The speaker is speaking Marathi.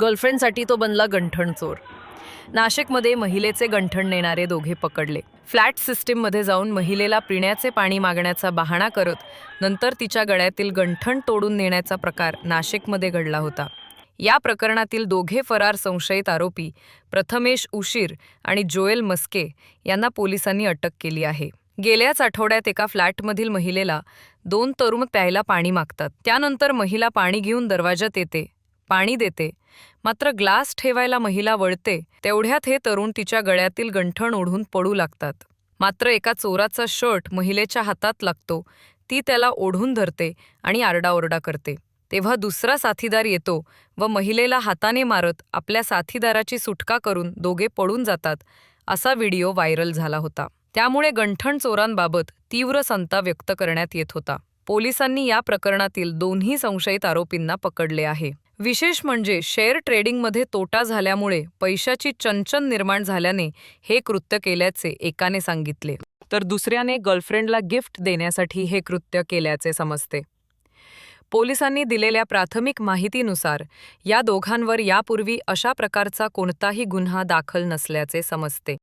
गर्लफ्रेंडसाठी तो बनला गंठण चोर. नाशिकमध्ये महिलेचे गंठण नेणारे दोघे पकडले. फ्लॅट सिस्टीममध्ये जाऊन महिलेला पिण्याचे पाणी मागण्याचा बहाणा करत नंतर तिच्या गळ्यातील गंठण तोडून नेण्याचा प्रकार नाशिकमध्ये घडला होता. या प्रकरणातील दोघे फरार संशयित आरोपी प्रथमेश उशीर आणि जोएल मस्के यांना पोलिसांनी अटक केली आहे. गेल्याच आठवड्यात एका फ्लॅटमधील महिलेला दोन तरुण प्यायला पाणी मागतात. त्यानंतर महिला पाणी घेऊन दरवाजात येते पाणी देते. मात्र ग्लास ठेवायला महिला वळते तेवढ्यात हे तरुण तिच्या गळ्यातील गंठण ओढून पडू लागतात. मात्र एका चोराचा शर्ट महिलेच्या हातात लागतो. ती त्याला ओढून धरते आणि आरडाओरडा करते. तेव्हा दुसरा साथीदार येतो व महिलेला हाताने मारत आपल्या साथीदाराची सुटका करून दोघे पळून जातात असा व्हिडिओ व्हायरल झाला होता. त्यामुळे गंठण चोरांबाबत तीव्र संता व्यक्त करण्यात येत होता. पोलिसांनी या प्रकरणातील दोन्ही संशयित आरोपींना पकडले आहे. विशेष म्हणजे शेअर ट्रेडिंगमध्ये तोटा झाल्यामुळे पैशाची चंचन निर्माण झाल्याने हे कृत्य केल्याचे एकाने सांगितले. तर दुसऱ्याने गर्लफ्रेंडला गिफ्ट देण्यासाठी हे कृत्य केल्याचे समजते. पोलिसांनी दिलेल्या प्राथमिक माहितीनुसार या दोघांवर यापूर्वी अशा प्रकारचा कोणताही गुन्हा दाखल नसल्याचे समजते.